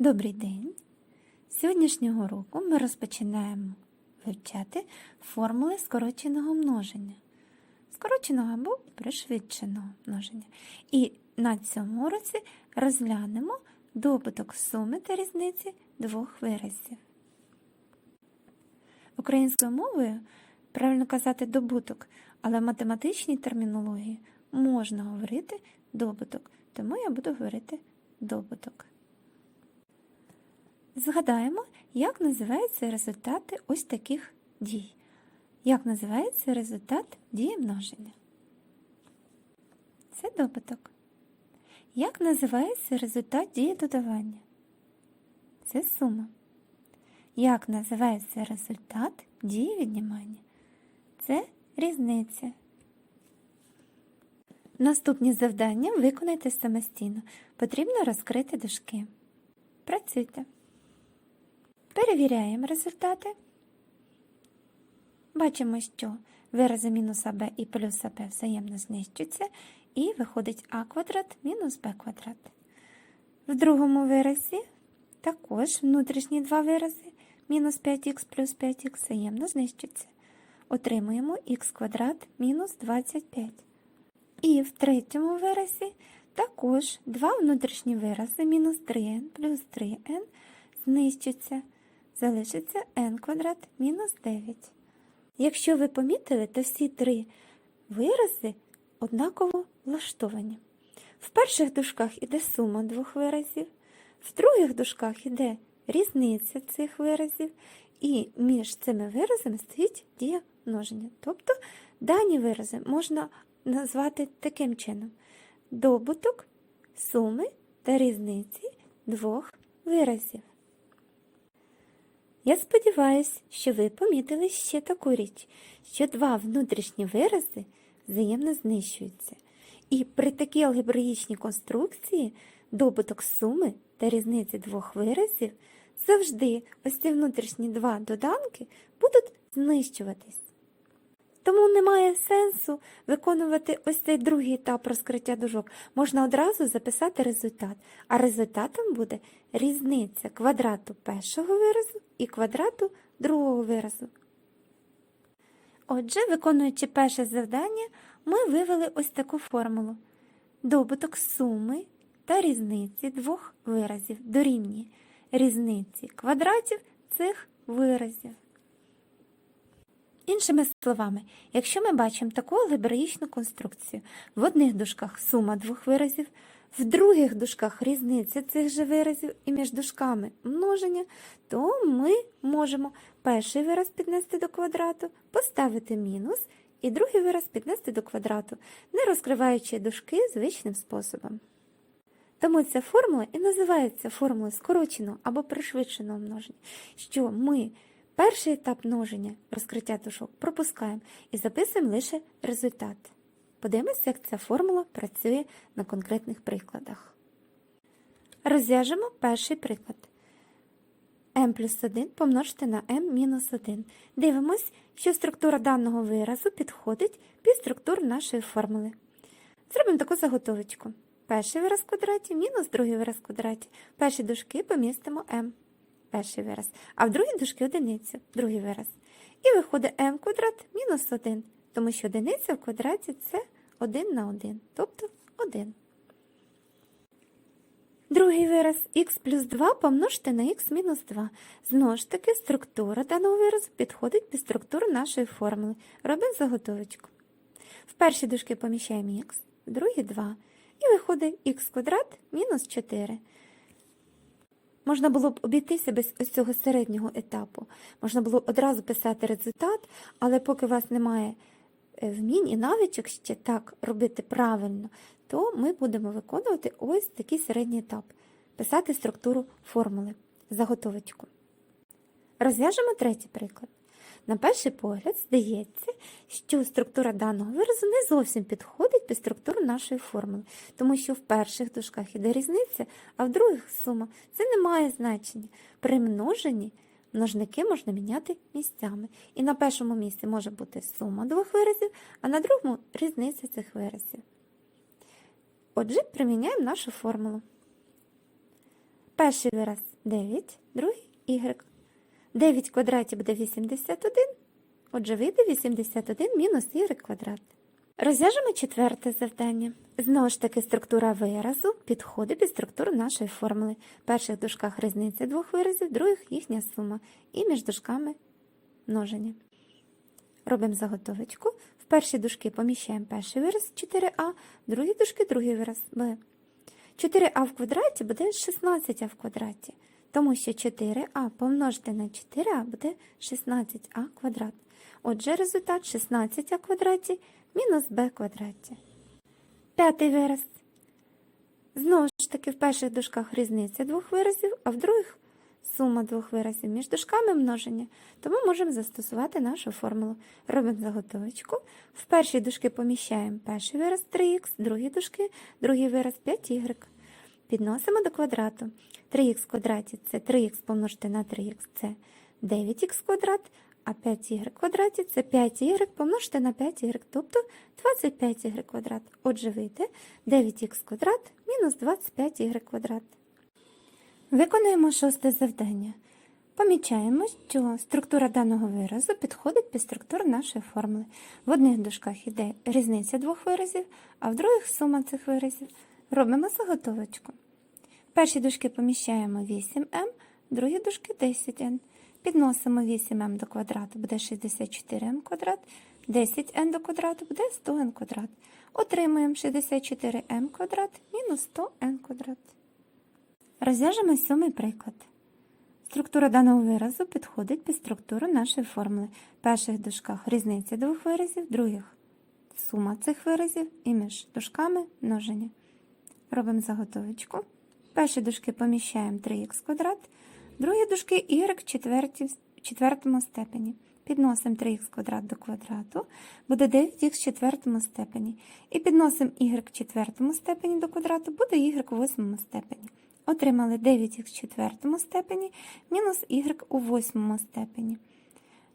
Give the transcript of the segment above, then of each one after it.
Добрий день! З сьогоднішнього року ми розпочинаємо вивчати формули скороченого множення, скороченого або пришвидшеного множення. І на цьому уроці розглянемо добуток суми та різниці двох виразів. Українською мовою правильно казати добуток, але в математичній термінології можна говорити добуток, тому я буду говорити добуток. Згадаємо, як називаються результати ось таких дій. Як називається результат дії множення? Це добуток. Як називається результат дії додавання? Це сума. Як називається результат дії віднімання? Це різниця. Наступні завдання виконайте самостійно. Потрібно розкрити дужки. Працюйте. Перевіряємо результати. Бачимо, що вирази мінус АБ і плюс АБ взаємно знищуються, і виходить А квадрат мінус Б квадрат. В другому виразі також внутрішні два вирази мінус 5х плюс 5х взаємно знищуються. Отримуємо х квадрат мінус 25. І в третьому виразі також два внутрішні вирази мінус 3n плюс 3n знищаться. Залишиться n квадрат мінус 9. Якщо ви помітили, то всі три вирази однаково влаштовані. В перших дужках іде сума двох виразів, в других дужках іде різниця цих виразів, і між цими виразами стоїть дія множення. Тобто дані вирази можна назвати таким чином: добуток суми та різниці двох виразів. Я сподіваюся, що ви помітили ще таку річ, що два внутрішні вирази взаємно знищуються. І при такій алгебраїчній конструкції добуток суми та різниці двох виразів завжди ось ці внутрішні два доданки будуть знищуватись. Тому немає сенсу виконувати ось цей другий етап розкриття дужок. Можна одразу записати результат, а результатом буде різниця квадрату першого виразу і квадрату другого виразу. Отже, виконуючи перше завдання, ми вивели ось таку формулу. Добуток суми та різниці двох виразів дорівнює різниці квадратів цих виразів. Іншими словами, якщо ми бачимо таку алгебраїчну конструкцію, в одних дужках сума двох виразів, в других дужках різниця цих же виразів і між дужками множення, то ми можемо перший вираз піднести до квадрату, поставити мінус, і другий вираз піднести до квадрату, не розкриваючи дужки звичним способом. Тому ця формула і називається формулою скороченого або пришвидшеного множення, що ми Перший етап множення розкриття дужок пропускаємо і записуємо лише результат. Подивимося, як ця формула працює на конкретних прикладах. Розв'яжемо перший приклад. m плюс 1 помножити на m мінус 1. Дивимось, що структура даного виразу підходить під структуру нашої формули. Зробимо таку заготовочку. Перший вираз в квадраті мінус другий вираз в квадраті. Перші дужки помістимо m перший вираз, а в другій дужки одиницю, другий вираз. І виходить m квадрат мінус 1, тому що одиниця в квадраті це 1 на 1, тобто 1. Другий вираз х плюс 2 помножити на х мінус 2. Знову ж таки, структура даного виразу підходить під структуру нашої формули. Робимо заготовочку. В перші дужки поміщаємо х, в другі 2. І виходить х квадрат мінус 4. Можна було б обійтися без ось цього середнього етапу. Можна було одразу писати результат, але поки у вас немає вмінь і навичок ще так робити правильно, то ми будемо виконувати ось такий середній етап писати структуру формули, заготовочку. Розв'яжемо третій приклад. На перший погляд, здається, що структура даного виразу не зовсім підходить під структуру нашої формули, тому що в перших дужках іде різниця, а в других сума. Це не має значення. При множенні множники можна міняти місцями. І на першому місці може бути сума двох виразів, а на другому різниця цих виразів. Отже, приміняємо нашу формулу. Перший вираз 9, другий y. 9 в квадраті буде 81. Отже, вийде 81 мінус y квадрат. Розв'яжемо четверте завдання. Знову ж таки, структура виразу підходить під структуру нашої формули. В перших дужках різниця двох виразів, других їхня сума. І між дужками множення. Робимо заготовочку. В перші дужки поміщаємо перший вираз 4а, в другі дужки другий вираз b. 4а в квадраті буде 16а в квадраті, тому що 4а помножити на 4а буде 16а квадрат. Отже, результат 16а квадраті мінус b квадраті. П'ятий вираз. Знову ж таки, в перших дужках різниця двох виразів, а в других сума двох виразів між дужками множення. Тому можемо застосувати нашу формулу. Робимо заготовочку. В перші дужки поміщаємо перший вираз 3х, в другі дужки, другий вираз 5y. Підносимо до квадрату. 3х в квадраті це 3х помножити на 3х це 9х квадрат, а 5y квадраті це 5y помножити на 5y, тобто 25y квадрат. Отже, вийде 9х квадрат мінус 25y квадрат. Виконуємо шосте завдання. Помічаємо, що структура даного виразу підходить під структуру нашої формули. В одних дужках йде різниця двох виразів, а в других сума цих виразів. Робимо заготовочку. Перші дужки поміщаємо 8m, в другі дужки 10n. Підносимо 8m до квадрату, буде 64m квадрат, 10n до квадрату буде 100n квадрат. Отримуємо 64m квадрат мінус 100n квадрат. Розв'яжемо сьомий приклад. Структура даного виразу підходить під структуру нашої формули. В перших дужках різниця двох виразів, других сума цих виразів і між дужками множення. Робимо заготовочку. Перші дужки поміщаємо 3х квадрат, другі дужки y в четвертому степені. Підносимо 3х квадрат до квадрату, буде 9х в четвертому степені. І підносимо y в четвертому степені до квадрату, буде y у восьмому степені. Отримали 9х в четвертому степені мінус y у восьмому степені.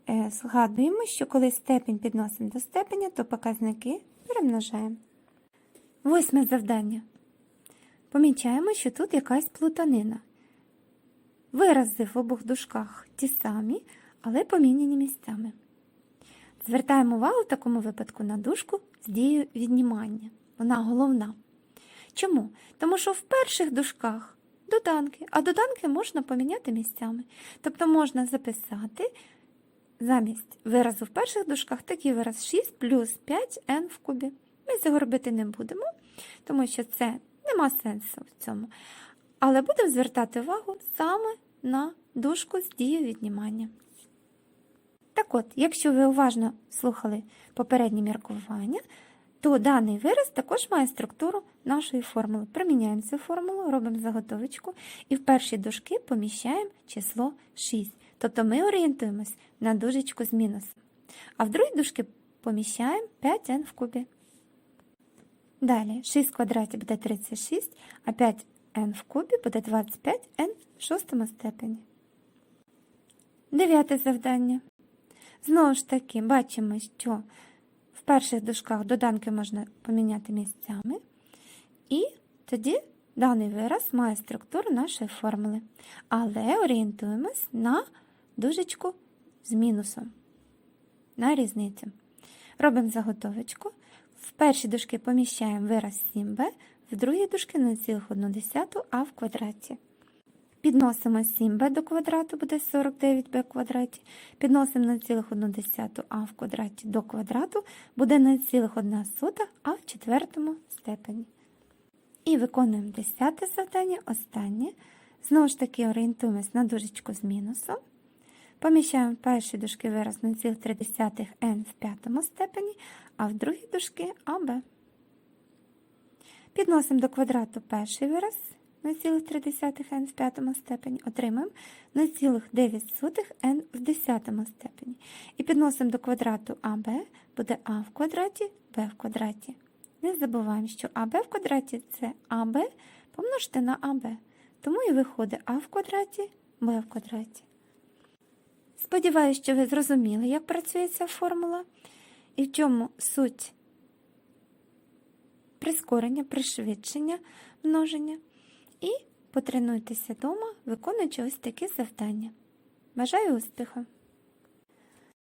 Е, Згадуємо, що коли степень підносимо до степеня, то показники перемножаємо. Восьме завдання. Помічаємо, що тут якась плутанина. Вирази в обох дужках ті самі, але поміняні місцями. Звертаємо увагу в такому випадку на дужку з дією віднімання. Вона головна. Чому? Тому що в перших дужках доданки, а доданки можна поміняти місцями. Тобто можна записати замість виразу в перших дужках такий вираз 6 плюс 5n в кубі. Ми цього робити не будемо, тому що це нема сенсу в цьому. Але будемо звертати увагу саме на дужку з дією віднімання. Так от, якщо ви уважно слухали попередні міркування, то даний вираз також має структуру нашої формули. Приміняємо цю формулу, робимо заготовочку і в перші дужки поміщаємо число 6. Тобто ми орієнтуємось на дужечку з мінусом. А в другі дужки поміщаємо 5n в кубі. Далі 6 в квадраті буде 36, а 5n в кубі буде 25n в шостому степені. Дев'яте завдання. Знову ж таки, бачимо, що в перших дужках доданки можна поміняти місцями, і тоді даний вираз має структуру нашої формули. Але орієнтуємось на дужечку з мінусом, на різницю. Робимо заготовочку. В перші дужки поміщаємо вираз 7b, в другі дужки 0,1 а в квадраті. Підносимо 7b до квадрату, буде 49b в квадраті. Підносимо 0,1 а в квадраті до квадрату, буде 0,1 а в четвертому степені. І виконуємо 10 завдання, останнє. Знову ж таки орієнтуємось на дужечку з мінусом. Поміщаємо в перші дужки вираз 0,3 n в п'ятому степені, а в другі дужки АБ. Підносимо до квадрату перший вираз 0,3 n в п'ятому степені, отримаємо 0,9 n в десятому степені. І підносимо до квадрату АБ, буде а в квадраті, b в квадраті. Не забуваємо, що АБ в квадраті це АБ помножити на АБ. Тому і виходить а в квадраті, b в квадраті. Сподіваюсь, що ви зрозуміли, як працює ця формула і в чому суть прискорення, пришвидшення множення. І Потренуйтеся вдома, виконуючи ось такі завдання. Бажаю успіху!